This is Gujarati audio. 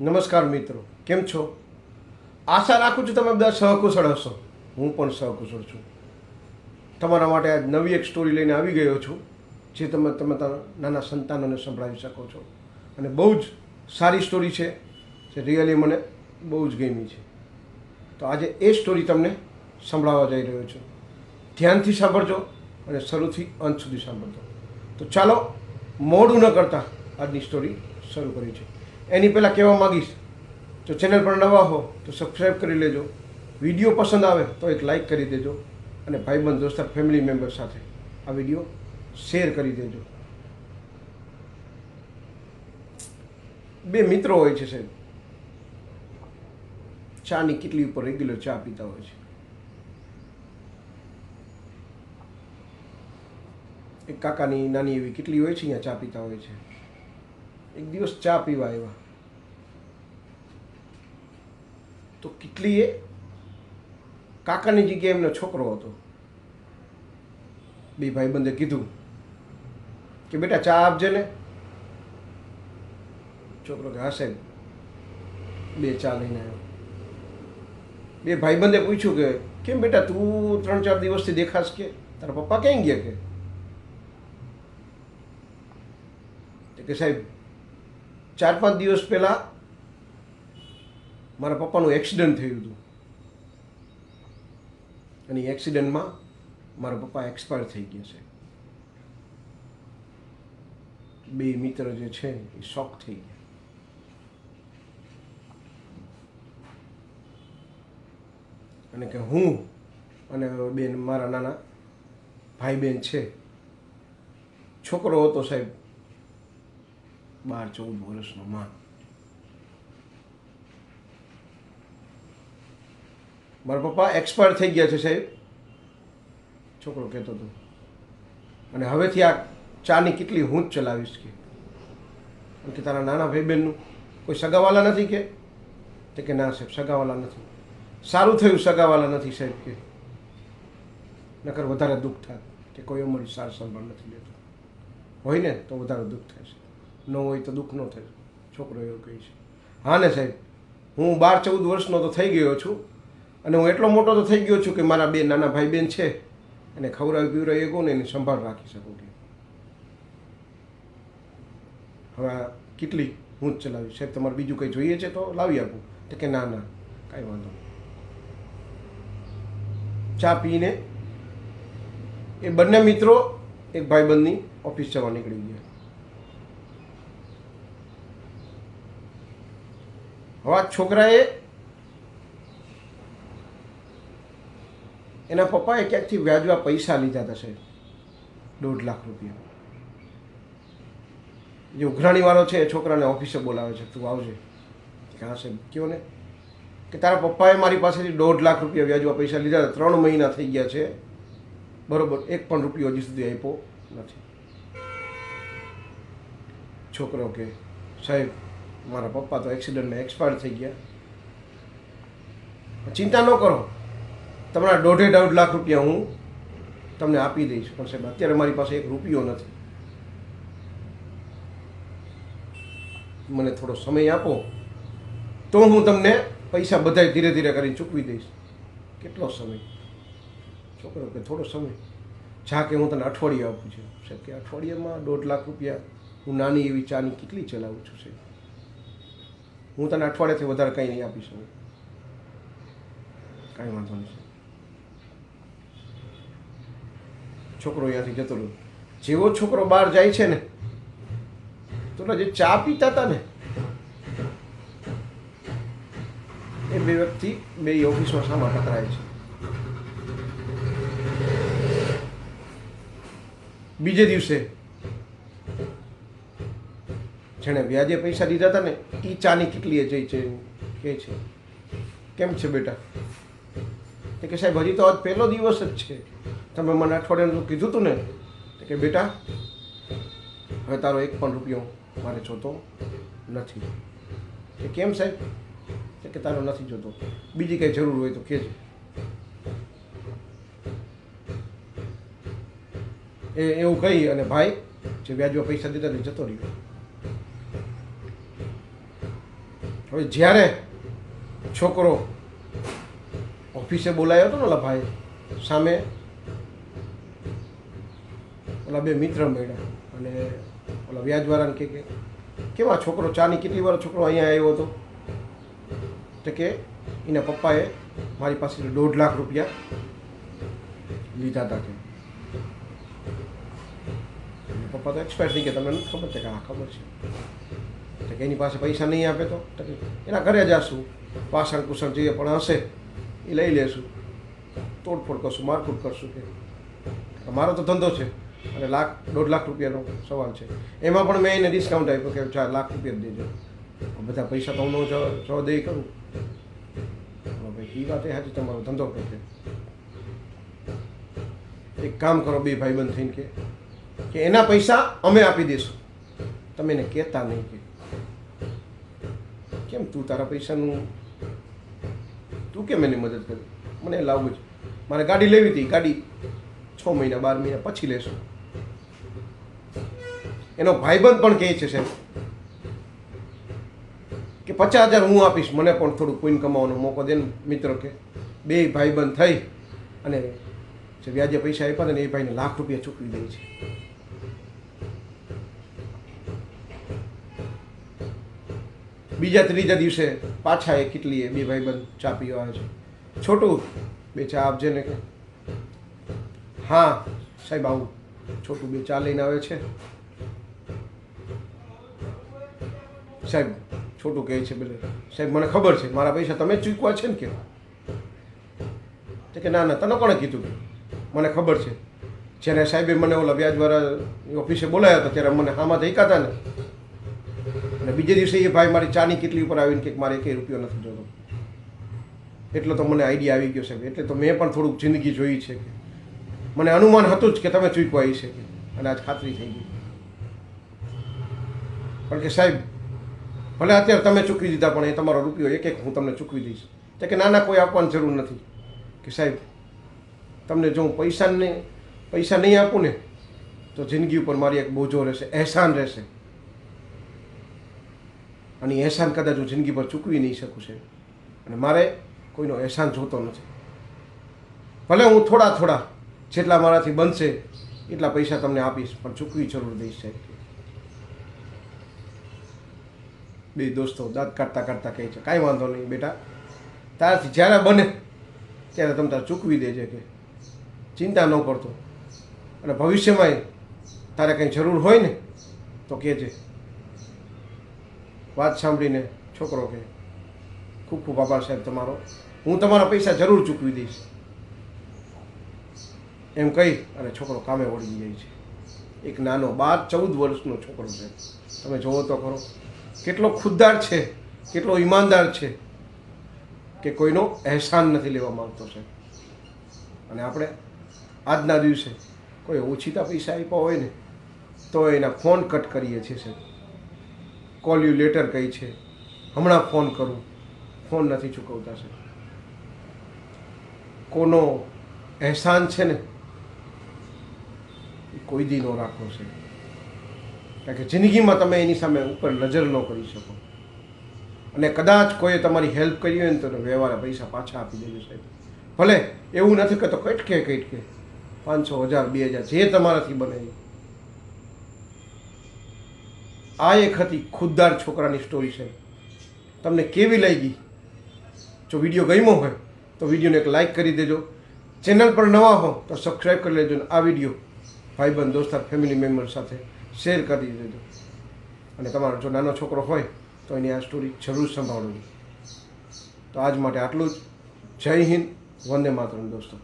નમસ્કાર મિત્રો, કેમ છો? આશા રાખું છું તમે બધા સહકુશળ હશો. હું પણ સહકુશળ છું. તમારા માટે આજ નવી એક સ્ટોરી લઈને આવી ગયો છું, જે તમે તમે તમારા નાના સંતાનોને સંભળાવી શકો છો. અને બહુ જ સારી સ્ટોરી છે, જે રિયલી મને બહુ જ ગમી છે. તો આજે એ સ્ટોરી તમને સંભળાવવા જઈ રહ્યો છું. ધ્યાનથી સાંભળજો અને શરૂથી અંત સુધી સાંભળજો. તો ચાલો, મોડું ન કરતાં આજની સ્ટોરી શરૂ કરી છે એની પહેલાં કહેવા માગીશ, જો ચેનલ પર નવા હો, તો સબસ્ક્રાઈબ કરી લેજો. વીડિયો પસંદ આવે, તો એક લાઈક કરી દેજો અને ભાઈબંધ દોસ્તાર ફેમિલી મેમ્બર સાથે આ વીડિયો શેર કરી દેજો. બે મિત્રો હોય છે સાહેબ. ચાની કેટલી ઉપર રેગ્યુલર ચા પીતા હોય છે. એક કાકાની નાની એવી કેટલી હોય છે, અહીંયા ચા પીતા હોય છે. એક દિવસ ચા પીવા આવ્યા. તો કેટલીએ કાકાની જગ્યાએ એમનો છોકરો હતો. બે ભાઈબંધે કીધું કે બેટા ચા આપજે ને. છોકરો કે હા સાહેબ. બે ચા લઈને આવ્યો. બે ભાઈબંધે પૂછ્યું કે કેમ બેટા તું ત્રણ ચાર દિવસથી દેખાશ કે? તારા પપ્પા ક્યાં ગયા કે સાહેબ ચાર પાંચ દિવસ પહેલાં મારા પપ્પાનું એક્સિડન્ટ થયું હતું. અને એ એક્સિડન્ટમાં મારા પપ્પા એક્સપાયર થઈ ગયા છે. બે મિત્ર જે છે એ શોક થઈ ગયા. અને કે હું અને બેન, મારા નાના ભાઈ બહેન છે, છોકરો હતો સાહેબ બાર ચૌદ વર્ષનો માં મારા પપ્પા એક્સપાયર થઈ ગયા છે સાહેબ. છોકરો કહેતો હતો. અને હવેથી આ ચાની કેટલી હું જ ચલાવીશ કે? તારા નાના ભાઈ બહેનનું કોઈ સગાવાલા નથી કે? તે કે ના સાહેબ, સગાવાલા નથી. સારું થયું સગાવાલા નથી સાહેબ કે. નકર વધારે દુઃખ થાય. કે કોઈ અમારી સાર સંભાળ નથી લેતો. હોય ને તો વધારે દુઃખ થાય છે ન હોય તો દુઃખ ન થાય છોકરો એવું કહે છે. હા ને સાહેબ, હું બાર ચૌદ વર્ષનો તો થઈ ગયો છું અને હું એટલો મોટો તો થઈ ગયો છું કે મારા બે નાના ભાઈ બહેન છે એને ખવડાવી પીવડાવી શકું ને એની સંભાળ રાખી શકું કે હવે કેટલી હું જ ચલાવી સાહેબ, તમારે બીજું કંઈ જોઈએ છે તો લાવી આપું. તો કે ના ના, કાંઈ વાંધો ચા પીને એ બંને મિત્રો, એક ભાઈબંધની ઓફિસ જવા નીકળી ગયા. હવે આ છોકરાએ એના પપ્પાએ ક્યાંકથી વ્યાજવા પૈસા લીધા થશે દોઢ લાખ રૂપિયા. જે ઉઘરાણીવાળો છે એ છોકરાને ઓફિસે બોલાવે છે. તું આવજે. ક્યાં સાહેબ, કયો ને? કે તારા પપ્પાએ મારી પાસેથી દોઢ લાખ રૂપિયા વ્યાજવા પૈસા લીધા ત્રણ મહિના થઈ ગયા છે. બરોબર, એક પણ રૂપિયો હજી સુધી આપ્યો નથી. છોકરો કે, સાહેબ મારા પપ્પા તો એક્સિડન્ટમાં એક્સપાયર થઈ ગયા. ચિંતા ન કરો. તમારા દોઢે દોઢ લાખ રૂપિયા હું તમને આપી દઈશ. પણ સાહેબ, અત્યારે મારી પાસે એક રૂપિયો નથી. મને થોડો સમય આપો, તો હું તમને પૈસા બધાય ધીરે ધીરે કરીને ચૂકવી દઈશ. કેટલો સમય? છોકરો કે થોડો સમય? જા કે હું તને અઠવાડિયે આપું છું. સાહેબ, કે અઠવાડિયામાં દોઢ લાખ રૂપિયા હું નાની એવી ચાની કેટલી ચલાવું છું, સાહેબ? હું તને અઠવાડિયાથી વધારે કંઈ નહીં આપી શકું. કાંઈ વાંધો નહીં. છોકરો અહીંયાથી જતો રહ્યો. જેવો છોકરો બહાર જાય છે ને, તો જે ચા પીતા હતા ને, એ બે વ્યક્તિ બે ઓફિસમાં સામા ટકરાય છે. બીજે દિવસે જેણે વ્યાજે પૈસા દીધા હતા ને એ ચાની કેટલી જઈ છે? કે છે? કેમ છે બેટા? તે કે સાહેબ, હજી તો આજ પહેલો દિવસ જ છે. તમે મને અઠવાડિયાનું કીધું હતું ને. કે બેટા, હવે તારો એક પણ રૂપિયો મારે જોતો નથી. કે કેમ સાહેબ? કે તારો નથી જોતો. બીજી કંઈ જરૂર હોય તો કહેજે. એ એવું કહી અને ભાઈ, જે વ્યાજમાં પૈસા દીધા તે જતો રહ્યો. હવે જ્યારે છોકરો ઓફિસે બોલાયો હતો ને ભાઈ સામે ઓલા બે મિત્ર મળ્યા અને ઓલા વ્યાજવાળાને કે કે કેવા છોકરો ચાની કેટલી વાર છોકરો અહીંયા આવ્યો હતો? તો કે, એના પપ્પાએ મારી પાસેથી દોઢ લાખ રૂપિયા લીધા હતા કે. પપ્પા તો એક્સપાયર થઈ ગયા, તમને ખબર છે કે હા ખબર છે? તો કે એની પાસે પૈસા નહીં આપે તો એના ઘરે જાશું. પાસણ કુસણ જે પણ હશે એ લઈ લેશું. તોડફોડ કરશું, મારફોડ કરશું કે મારો તો ધંધો છે અને લાખ, દોઢ લાખ રૂપિયાનો સવાલ છે. એમાં પણ મેં એને ડિસ્કાઉન્ટ આપ્યો કે ચાર લાખ રૂપિયા દેજો. બધા પૈસા તો હું જો દઈ કરું. ભાઈ એ વાત એ સાચી, તમારો ધંધો કરશે એક કામ કરો બે ભાઈબંધ થઈને કે એના પૈસા અમે આપી દઈશું તમે એને કહેતા નહીં કે કેમ? તું તારા પૈસાનું તું કેમ એની મદદ કરી? મને લાવવું છે મારે ગાડી લેવી હતી. ગાડી છ મહિના, બાર મહિના પછી લેશું. એનો ભાઈબંધ પણ કહે છે, સાહેબ, કે પચાસ હજાર હું આપીશ. મને પણ થોડું કોઈન કમાવાનો મોકો દે ને, મિત્ર કે. બે ભાઈબંધ થઈ અને જે વ્યાજે પૈસા આપ્યા ને, એ ભાઈને લાખ રૂપિયા ચૂકવી દે છે. બીજા ત્રીજા દિવસે પાછા એ કેટલી એ બે ભાઈબંધ ચા પીવા આવે છે. છોટું, બે ચા આપજે ને. કે હા, સાહેબ, આવું. છોટું બે ચા લઈને આવે છે. સાહેબ, છોટું કહે છે પેલે સાહેબ, મને ખબર છે, મારા પૈસા તમે ચૂકવા છે ને કે તો કે ના ના, તને કોણે કીધું? મને ખબર છે. જ્યારે સાહેબે મને ઓલા વ્યાજવાળા ઓફિસે બોલાયા હતા, ત્યારે મને હામાં ધઈકા ને. બીજે દિવસે એ ભાઈ મારી ચાની કેટલી ઉપર આવીને કે મારે એકેય રૂપિયો નથી જોતો. એટલો તો મને આઈડિયા આવી ગયો સાહેબ. એટલે તો મેં પણ થોડુંક જિંદગી જોઈ છે કે મને અનુમાન હતું જ કે તમે ચૂકવા આવી છે અને આજ ખાતરી થઈ ગઈ. પણ કે સાહેબ, ભલે અત્યારે તમે ચૂકવી દીધા, પણ એ તમારો રૂપિયો એક એક હું તમને ચૂકવી દઈશ. તો કે ના ના કોઈ આપવાની જરૂર નથી. કે સાહેબ, તમને જો હું પૈસાને, પૈસા નહીં આપું ને, તો જિંદગી ઉપર મારી એક બોજો રહેશે, અહેસાન રહેશે. અને એહસાન કદાચ હું જિંદગી પર ચૂકવી નહીં શકું છે. અને મારે કોઈનો અહેસાન જોતો નથી. ભલે હું થોડા થોડા જેટલા મારાથી બનશે, એટલા પૈસા તમને આપીશ, પણ ચૂકવી જરૂર દઈશ સાહેબ. બે દોસ્તો દાંત કાઢતા કાઢતા કહે છે, કાંઈ વાંધો નહીં બેટા. તારાથી જ્યારે બને, ત્યારે તમે તારે ચૂકવી દેજે કે. ચિંતા ન કરતો. અને ભવિષ્યમાંય તારે કંઈ જરૂર હોય ને, તો કહેજે. વાત સાંભળીને છોકરો કે ખૂબ ખૂબ આભાર સાહેબ તમારો. હું તમારા પૈસા જરૂર ચૂકવી દઈશ. એમ કહી અને છોકરો કામે વળી જાય છે. એક નાનો બાર ચૌદ વર્ષનો છોકરો છે. તમે જોવો તો ખરો. કેટલો ખુદદાર છે, કેટલો ઈમાનદાર છે કે કોઈનો અહેસાન નથી લેવા માંગતો છે અને આપણે આજના દિવસે કોઈ ઓછીતા પૈસા આપ્યા હોય ને, તો એના ફોન કટ કરીએ છીએ સાહેબ. કોલ યુ લેટર કહી છે. હમણાં ફોન કરું. ફોન નથી ચૂકવતા છે કોનો અહેસાન છે ને, એ કોઈ દી ન રાખવો છે કારણ કે જિંદગીમાં તમે એની સામે ઉપર નજર ન કરી શકો. અને કદાચ કોઈએ તમારી હેલ્પ કરી હોય ને તો વ્યવહારે પૈસા પાછા આપી દેજો સાહેબ. ભલે એવું નથી કે તો કટકે પાંચસો હજાર, બે હજાર, જે તમારાથી બને. આ એક હતી ખુદદાર છોકરાની સ્ટોરી છે. તમને કેવી લાગી? જો વીડિયો ગમ્યો હોય, તો વિડીયોને એક લાઈક કરી દેજો. ચેનલ પર નવા હો, તો સબસ્ક્રાઈબ કરી લેજો આ વીડિયો ભાઈબંધ દોસ્તાર ફેમિલી મેમ્બર સાથે શેર કરી દેજો. અને તમારો જો નાનો છોકરો હોય, તો એની આ સ્ટોરી જરૂર સંભાળવી તો આજ માટે આટલું જ. જય હિન્દ, વંદે માતરમ દોસ્તો.